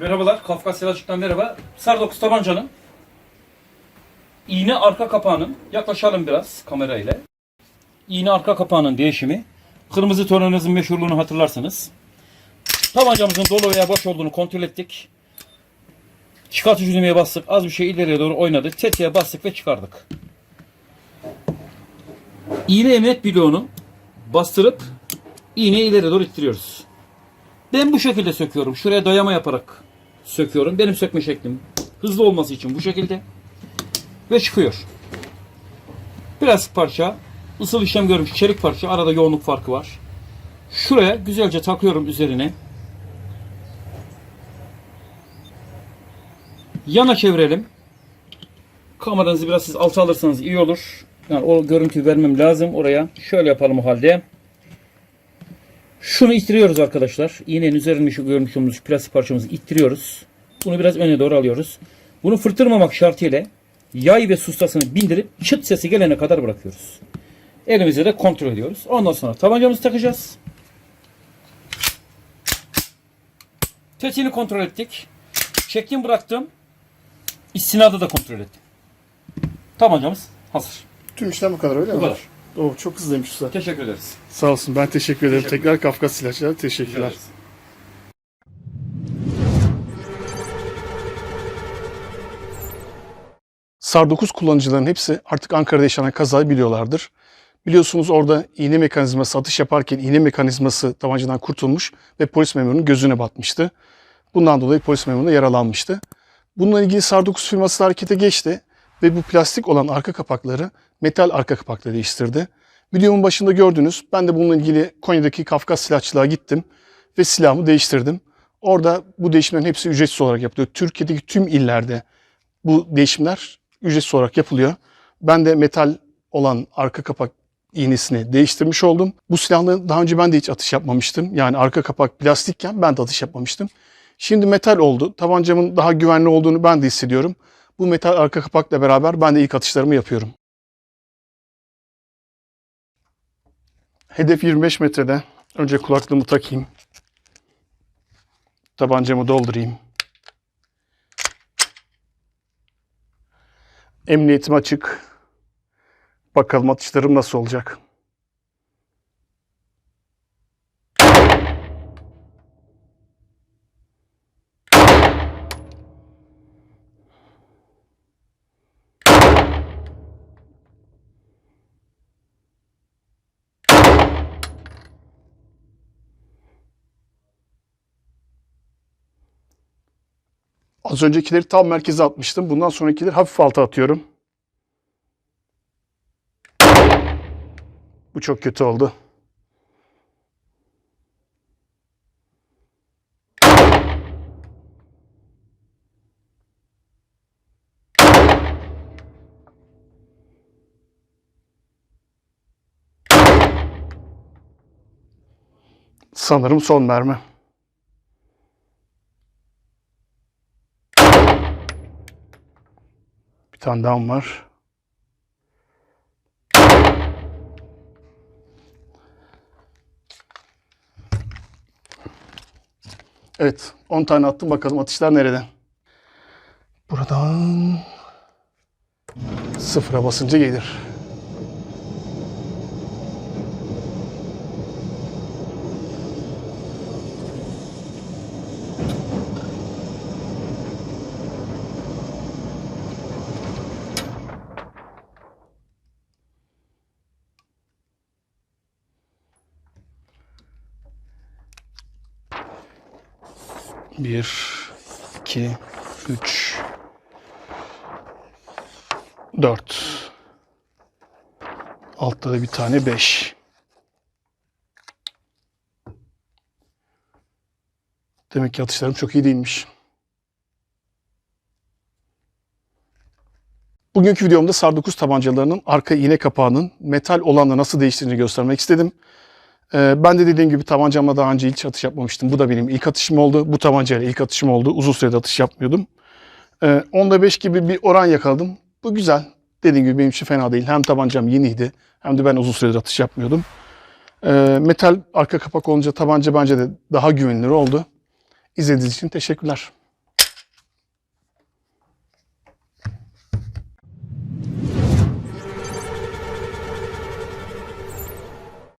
Merhabalar, Kafkas Selçuk'tan merhaba. Sar 9 tabancanın iğne arka kapağının, yaklaşalım biraz kamera ile. İğne arka kapağının değişimi. Kırmızı tonunuzun meşhurluğunu hatırlarsınız. Tabancamızın dolu veya boş olduğunu kontrol ettik. Çıkartıcı düğmeye bastık. Az bir şey ileriye doğru oynadı. Tetiğe bastık ve çıkardık. İğne emniyet bloğunu bastırıp iğneyi ileriye doğru ittiriyoruz. Ben bu şekilde söküyorum. Şuraya dayama yaparak söküyorum. Benim sökme şeklim hızlı olması için bu şekilde. Ve çıkıyor. Plastik parça, ısıl işlem görmüş çelik parça. Arada yoğunluk farkı var. Şuraya güzelce takıyorum üzerine. Yana çevirelim. Kameranızı biraz siz alta alırsanız iyi olur. Yani o görüntüyü vermem lazım oraya. Şöyle yapalım o halde. Şunu ittiriyoruz arkadaşlar. İğnenin üzerinde şu görmüş olduğumuz plastik parçamızı ittiriyoruz. Bunu biraz öne doğru alıyoruz. Bunu fırtırmamak şartıyla yay ve sustasını bindirip çıt sesi gelene kadar bırakıyoruz. Elimizle de kontrol ediyoruz. Ondan sonra tabancamızı takacağız. Tetiğini kontrol ettik. Çektim bıraktım. İstinadı da kontrol ettim. Tabancamız hazır. Tüm işlem bu kadar öyle Bu mi? kadar. Oo, çok hızlıymış usta. Teşekkür ederiz. Sağ olsun ben teşekkür ederim. Teşekkür Tekrar Kafkas Silahçılar teşekkürler. ederiz. SAR 9 kullanıcıların hepsi artık Ankara'da yaşanan kazayı biliyorlardır. Biliyorsunuz orada iğne mekanizması atış yaparken iğne mekanizması tabancadan kurtulmuş ve polis memurunun gözüne batmıştı. Bundan dolayı polis memuru da yaralanmıştı. Bununla ilgili SAR 9 firması da harekete geçti ve bu plastik olan arka kapakları metal arka kapakla değiştirdi. Videomun başında gördünüz. Ben de bununla ilgili Konya'daki Kafkas Silahçılığa gittim ve silahımı değiştirdim. Orada bu değişimlerin hepsi ücretsiz olarak yapılıyor. Türkiye'deki tüm illerde bu değişimler ücretsiz olarak yapılıyor. Ben de metal olan arka kapak iğnesini değiştirmiş oldum. Bu silahla daha önce ben de hiç atış yapmamıştım. Yani arka kapak plastikken ben de atış yapmamıştım. Şimdi metal oldu. Tabancamın daha güvenli olduğunu ben de hissediyorum. Bu metal arka kapakla beraber ben de ilk atışlarımı yapıyorum. Hedef 25 metrede. Önce kulaklığımı takayım. Tabancamı doldurayım. Emniyetim açık. Bakalım atışlarım nasıl olacak. Az öncekileri tam merkeze atmıştım. Bundan sonrakileri hafif alta atıyorum. Bu çok kötü oldu. Sanırım son mermi. Bir tane daha var. Evet, 10 tane attım. Bakalım atışlar nereden? Buradan sıfıra basınca gelir. Bir, iki, üç, dört. Altta da bir tane beş. Demek ki atışlarım çok iyi değilmiş. Bugünkü videomda SAR 9 tabancalarının arka iğne kapağının metal olanla nasıl değiştiğini göstermek istedim. Ee, ben de dediğim gibi tabancamla daha önce hiç atış yapmamıştım. Bu da benim ilk atışım oldu. Bu tabancayla ilk atışım oldu. Uzun süredir atış yapmıyordum. Ee, 10'da 5 gibi bir oran yakaladım. Bu güzel. Dediğim gibi benim için fena değil. Hem tabancam yeniydi hem de ben uzun süredir atış yapmıyordum. Ee, metal arka kapak olunca tabanca bence de daha güvenilir oldu. İzlediğiniz için teşekkürler.